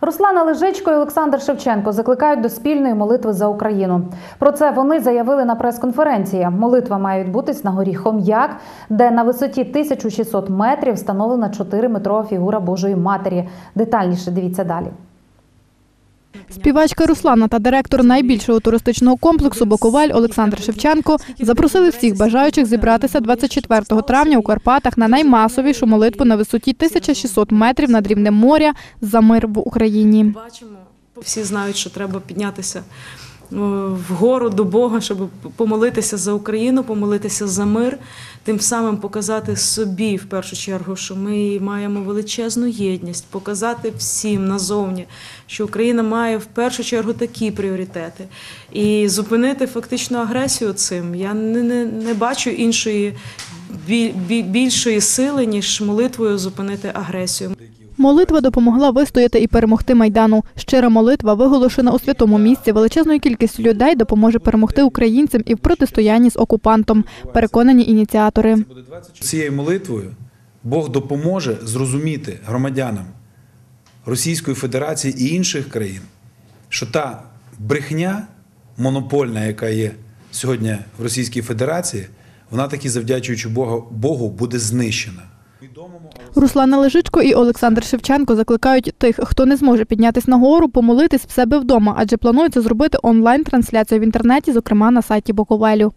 Руслана Лежичко і Олександр Шевченко закликають до спільної молитви за Україну. Про це вони заявили на прес-конференції. Молитва має відбутись на горі Хом'як, де на висоті 1600 метрів встановлена 4-метрова фігура Божої Матері. Детальніше дивіться далі. Співачка Руслана та директор найбільшого туристичного комплексу Боковаль Олександр Шевченко запросили всіх бажаючих зібратися 24 травня у Карпатах на наймасовішу молитву на висоті 1600 метрів над рівнем моря за мир в Україні. Всі знають, що треба піднятися вгору до Бога, щоб помолитися за Україну, помолитися за мир, тим самим показати собі в першу чергу, що ми маємо величезну єдність, показати всім назовні, що Україна має в першу чергу такі пріоритети. І зупинити фактично агресію цим. Я не, не, не бачу іншої більшої сили, ніж молитвою зупинити агресію. Молитва допомогла вистояти і перемогти майдану. Щира молитва, виголошена у святому місці, величезною кількістю людей допоможе перемогти українцям і в протистоянні з окупантом. Переконані ініціатори. Цією молитвою Бог допоможе зрозуміти громадянам Російської Федерації і інших країн, що та брехня монопольна, яка є сьогодні в Російській Федерації, вона таки завдячуючи Богу, буде знищена. Руслана Лежичко і Олександр Шевченко закликають тих, хто не зможе піднятись на гору, помолитись в себе вдома, адже планується зробити онлайн-трансляцію в інтернеті, зокрема на сайті Боковелю.